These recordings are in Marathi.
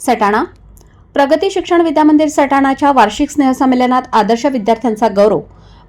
सटाणा. प्रगती शिक्षण विद्यामंदिर सटाणाच्या वार्षिक स्नेहसंमेलनात आदर्श विद्यार्थ्यांचा गौरव.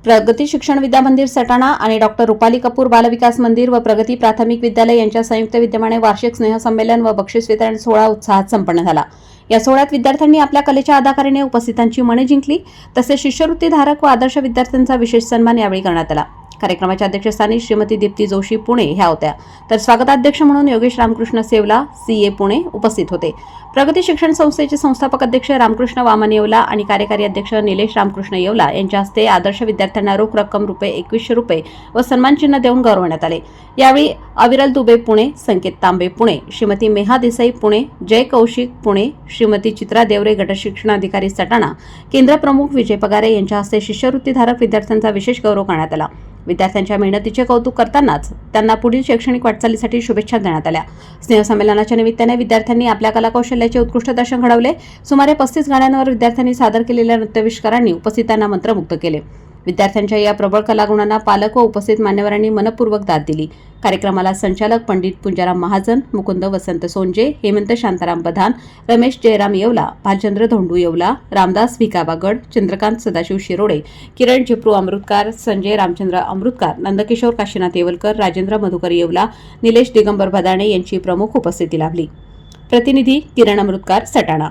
प्रगती शिक्षण विद्यामंदिर सटाणा आणि डॉक्टर रुपाली कपूर बालविकास मंदिर व प्रगती प्राथमिक विद्यालय यांच्या संयुक्त विद्यमाने वार्षिक स्नेहसंमेलन व बक्षीस वितरण सोहळा उत्साहात संपन्न झाला. या सोहळ्यात विद्यार्थ्यांनी आपल्या कलेच्या अदाकारीने उपस्थितांची मने जिंकली तसेच शिष्यवृत्तीधारक व आदर्श विद्यार्थ्यांचा विशेष सन्मान यावेळी करण्यात आला. कार्यक्रमाच्या अध्यक्षस्थानी श्रीमती दीप्ती जोशी पुणे ह्या होत्या. तर स्वागताध्यक्ष म्हणून योगेश रामकृष्ण सेवला सी ए पुणे उपस्थित होते. प्रगती शिक्षण संस्थेचे संस्थापक अध्यक्ष रामकृष्ण वामन येवला आणि कार्यकारी अध्यक्ष निलेश रामकृष्ण येवला यांच्या हस्ते आदर्श विद्यार्थ्यांना रोख रक्कम रुपये एकवीसशे रुपये व सन्मानचिन्ह देऊन गौरवण्यात आले. यावेळी अविरल दुबे पुणे संकेत तांबे पुणे श्रीमती मेहा देसाई पुणे जय कौशिक पुणे श्रीमती चित्रा देवरे गटशिक्षणाधिकारी सटाणा केंद्रप्रमुख विजय पगारे यांच्या हस्ते शिष्यवृत्तीधारक विद्यार्थ्यांचा विशेष गौरव करण्यात आला. विद्यार्थ्यांच्या मेहनतीचे कौतुक करतानाच त्यांना पुढील शैक्षणिक वाटचालीसाठी शुभेच्छा देण्यात आल्या. स्नेहसंमेलनाच्या निमित्ताने विद्यार्थ्यांनी आपल्या कलाकौशल्याचे उत्कृष्ट दर्शन घडवले. सुमारे पस्तीस गाण्यांवर विद्यार्थ्यांनी सादर केलेल्या नृत्यविष्कारांनी उपस्थितांना मंत्रमुग्ध केले. विद्यार्थ्यांच्या या प्रबळ कलागुणांना पालक व उपस्थित मान्यवरांनी मनपूर्वक दाद दिली. कार्यक्रमाला संचालक पंडित पुंजाराम महाजन मुकुंद वसंत सोंजे हेमंत शांताराम प्रधान रमेश जयराम येवला भालचंद्र धोंडू येवला रामदास भिकाबागड चंद्रकांत सदाशिव शिरोडे किरण चिप्रू अमृतकार संजय रामचंद्र अमृतकार नंदकिशोर काशीनाथ येवलकर राजेंद्र मधुकर येवला निलेश दिगंबर भदाणे यांची प्रमुख उपस्थिती लाभली. प्रतिनिधी किरण अमृतकार सटाणा.